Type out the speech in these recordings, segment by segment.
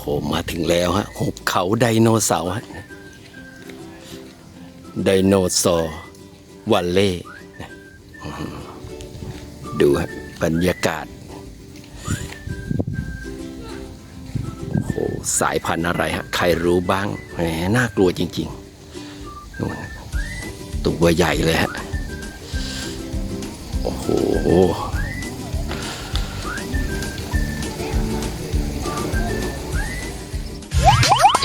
โหมาถึงแล้วฮะหุบเขาไดโนเสาร์ฮะไดโนเสาร์วัลเล่ดูฮะบรรยากาศโอ้โหสายพันธุ์อะไรฮะ ใครรู้บ้างแหมน่ากลัวจริงๆนู่นตัวใหญ่เลยฮะ โอ้โห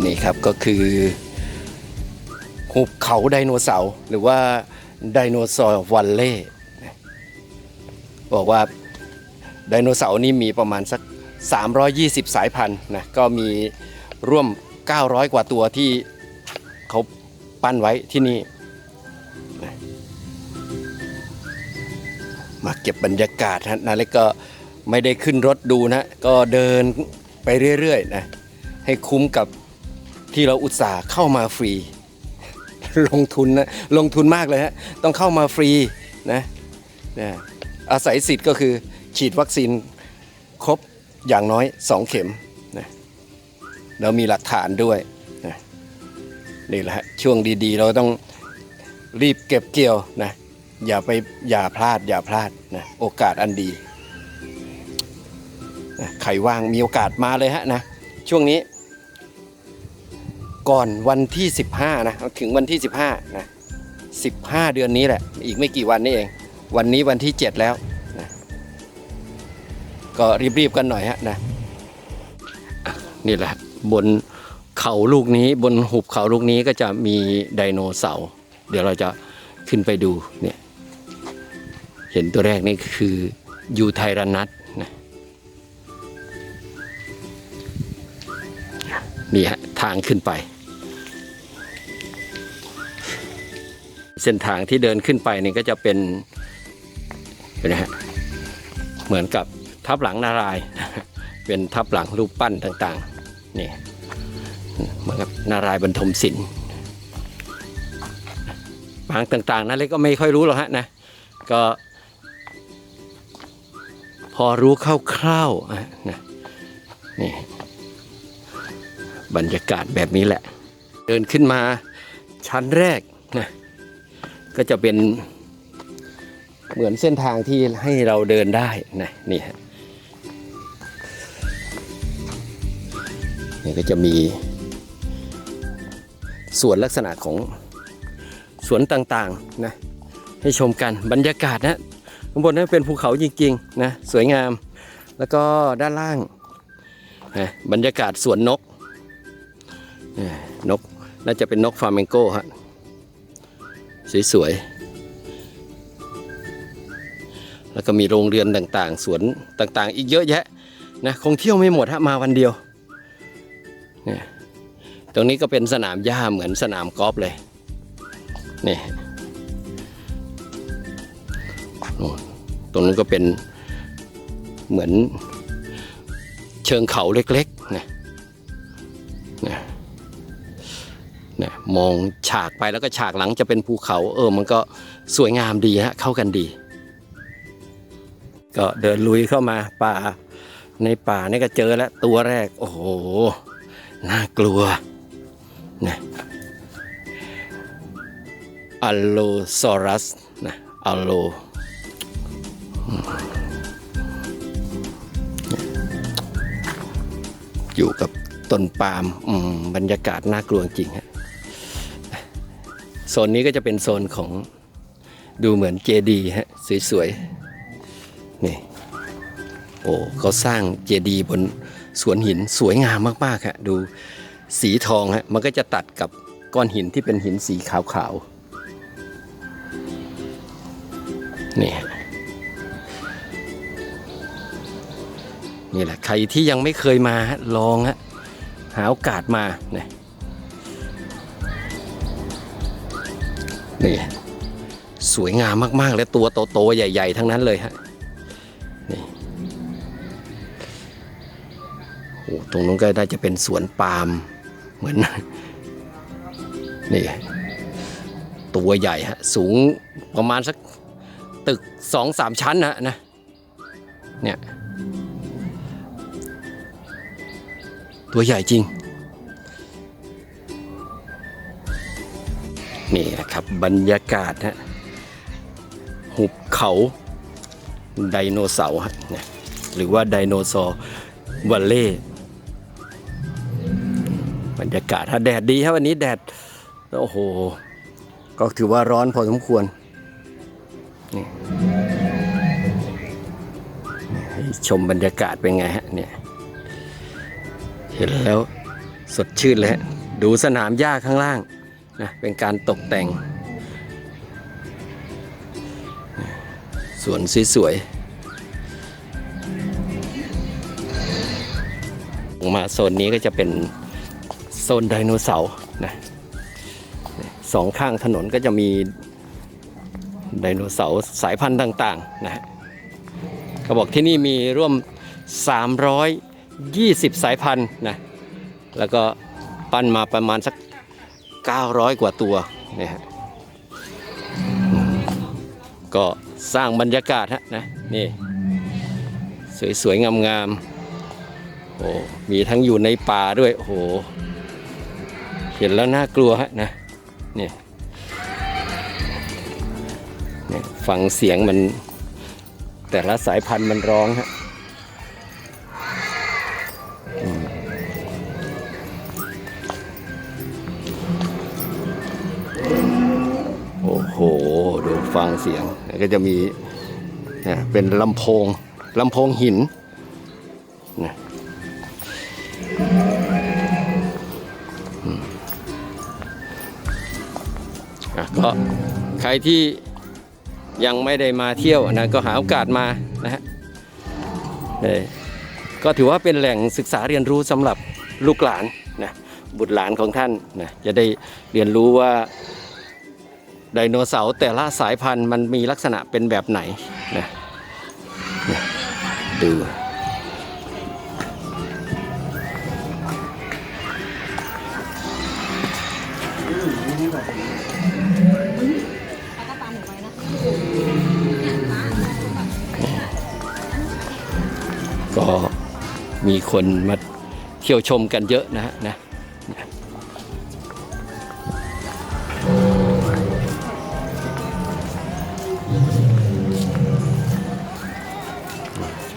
นี่ครับก็คือหุบเขาไดโนเสาร์หรือว่าไดโนเสาร์วัลเล่บอกว่าไดโนเสาร์นี่มีประมาณสัก 320 สายพันธุ์นะก็มีร่วม 900 กว่าตัวที่เขาปั้นไว้ที่นี่ มาเก็บบรรยากาศฮะนาเล็กก็ไม่ได้ขึ้นรถดูนะ ก็เดินไปเรื่อยๆนะให้คุ้มกับ ที่เราอุตส่าห์เข้ามาฟรี ลงทุนนะลงทุนมากเลยฮะต้องเข้ามาฟรีนะนะอาศัยสิทธิ์ก็คือฉีดวัคซีนครบอย่างน้อย 2 เข็มนะแล้วมีหลักฐานด้วยนะนี่แหละฮะช่วงดีๆ เราต้องรีบเก็บเกี่ยวนะอย่าไปอย่าพลาดอย่าพลาดนะโอกาสอันดีนะใครว่างมีโอกาสมาเลยฮะนะช่วงนี้ ก่อนวันที่ 15 นะ ถึงวันที่ 15 นะ 15 เดือนนี้แหละ อีกไม่กี่วันนี้เอง วันนี้วันที่ 7 แล้วนะก็รีบๆกันหน่อยฮะนะ นี่แหละบนเขาลูกนี้บนหุบเขาลูกนี้ก็จะมีไดโนเสาร์ เดี๋ยวเราจะขึ้นไปดูเนี่ย เห็นตัวแรกนี่คือยูไทรนัทนะ นี่ฮะทางขึ้นไป เส้นทางที่เดินขึ้นไปนี่ก็จะเป็นเห็นไหมฮะเหมือนกับทับหลังนารายเป็นทับหลังรูปปั้นต่างๆนี่เหมือนกับนารายบรรทมศิลป์ปางต่างๆนั่นเลยก็ไม่ค่อยรู้หรอกฮะนะก็ พอรู้คร่าวๆนะนี่ บรรยากาศแบบนี้แหละ เดินขึ้นมาชั้นแรกนะก็จะเป็นเหมือนเส้นทางที่ให้เราเดินได้นะนี่ฮะนี่ก็จะมีสวนลักษณะของสวนต่างๆนะให้ชมกันบรรยากาศนะข้างบนนั้นเป็นภูเขาจริงๆนะสวยงาม แล้วก็ด้านล่างนะบรรยากาศสวนนก นกน่าจะเป็นนกฟลาเมงโก้ฮะสวยๆ แล้วก็มีโรงเรือนต่างๆ สวนต่างๆ อีกเยอะแยะนะคงเที่ยวไม่หมดฮะมาวันเดียวเนี่ยตรงนี้ก็เป็นสนามหญ้าเหมือนสนามกอล์ฟเลยนี่ตรงนั้นก็เป็นเหมือนเชิงเขาเล็ก มองฉากไปแล้วก็ฉากหลังจะเป็นภูเขา เออ มันก็สวยงามดีฮะเข้ากันดี ก็เดินลุยเข้ามาป่า ในป่านี่ก็เจอแล้วตัวแรก โอ้โหน่ากลัวนะอัลโลซอรัสนะอัลโลอยู่กับต้นปาล์มอืมบรรยากาศน่ากลัวจริงฮะ โซนนี้ก็จะเป็นโซนของดูเหมือนเจดีฮะสวยๆ นี่ โอ้เขาสร้างเจดีบนสวนหินสวยงามมากๆฮะดูสีทองฮะมันก็จะตัดกับก้อนหินที่เป็นหินสีขาวๆ นี่ฮะนี่แหละใครที่ยังไม่เคยมาลองฮะหาโอกาสมาเนี่ย นี่สวยงามมากๆ และตัวโตๆใหญ่ ๆ ทั้งนั้นเลยฮะนี่โอ้ตรงนู้นก็ได้จะเป็นสวนปาล์มเหมือนนี่ตัวใหญ่ฮะสูงประมาณสักตึกสองสามชั้นนะนะเนี่ยตัวใหญ่จริง นี่นะครับบรรยากาศฮะหุบเขาไดโนเสาร์ฮะหรือว่าไดโนเสาร์วัลเล่บรรยากาศถ้าแดดดีครับวันนี้แดดโอ้โห ก็ถือว่าร้อนพอสมควรนี่ชมบรรยากาศเป็นไงฮะเนี่ยเห็นแล้วสดชื่นเลยฮะดูสนามหญ้าข้างล่าง นะเป็นการตกแต่ง สวนสวยๆลงมาโซนนี้ก็จะเป็นโซนไดโนเสาร์นะสองข้างถนนก็จะมีไดโนเสาร์สายพันธุ์ต่างๆนะฮะเขาบอกที่นี่มีร่วม 320 สายพันธุ์นะแล้วก็ปั้นมาประมาณสัก 900 กว่าตัวเนี่ยฮะก็สร้างบรรยากาศฮะนะนี่สวยๆ งามๆโอ้มีทั้งอยู่ในป่าด้วย โอ้โห เห็นแล้วน่ากลัวฮะนะนี่นี่ฟังเสียงมันแต่ละสายพันธุ์มันร้องฮะ ฟังเสียงก็จะมีเนี่ยเป็นลำโพงลำโพงหินนะก็ใครที่ยังไม่ได้มาเที่ยวนะก็หาโอกาสมานะฮะเอ่อก็ถือว่าเป็นแหล่งศึกษาเรียนรู้สำหรับลูกหลานนะบุตรหลานของท่านนะจะได้เรียนรู้ว่า ไดโนเสาร์แต่ละสายพันธุ์มันมีลักษณะเป็นแบบไหนนะดูก็มีคนมาเที่ยวชมกันเยอะนะฮะนะ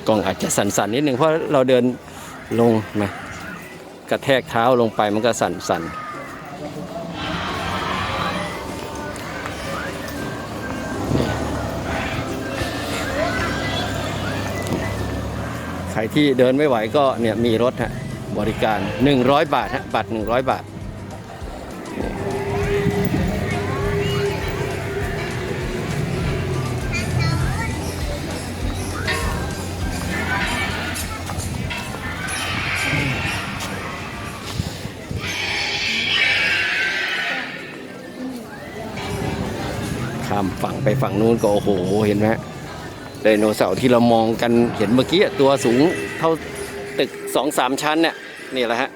กล้องอาจจะสั่นๆนิดนึงเพราะเราเดินลงมากระแทกเท้าลงไปมันก็สั่นๆใครที่เดินไม่ไหวก็เนี่ยมีรถฮะบริการ 100 บาทฮะบัตร 100 บาท ข้ามฝั่งไปฝั่งนู้นก็โอ้โหเห็นไหมฮะไดโนเสาร์ที่เรามองกันเห็นเมื่อกี้ตัวสูงเท่าตึกสองสามชั้นเนี่ยนี่แหละฮะ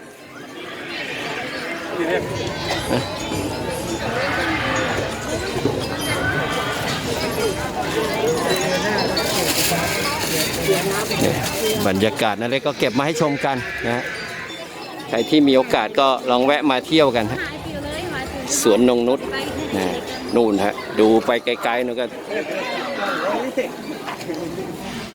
เนี่บรรยากาศนั่นเลยก็เก็บมาให้ชมกันนะฮะใครที่มีโอกาสก็ลองแวะมาเที่ยวกันฮะสวนนงนุษย์นะนู่นฮะ ดูไปไกลๆหนูก็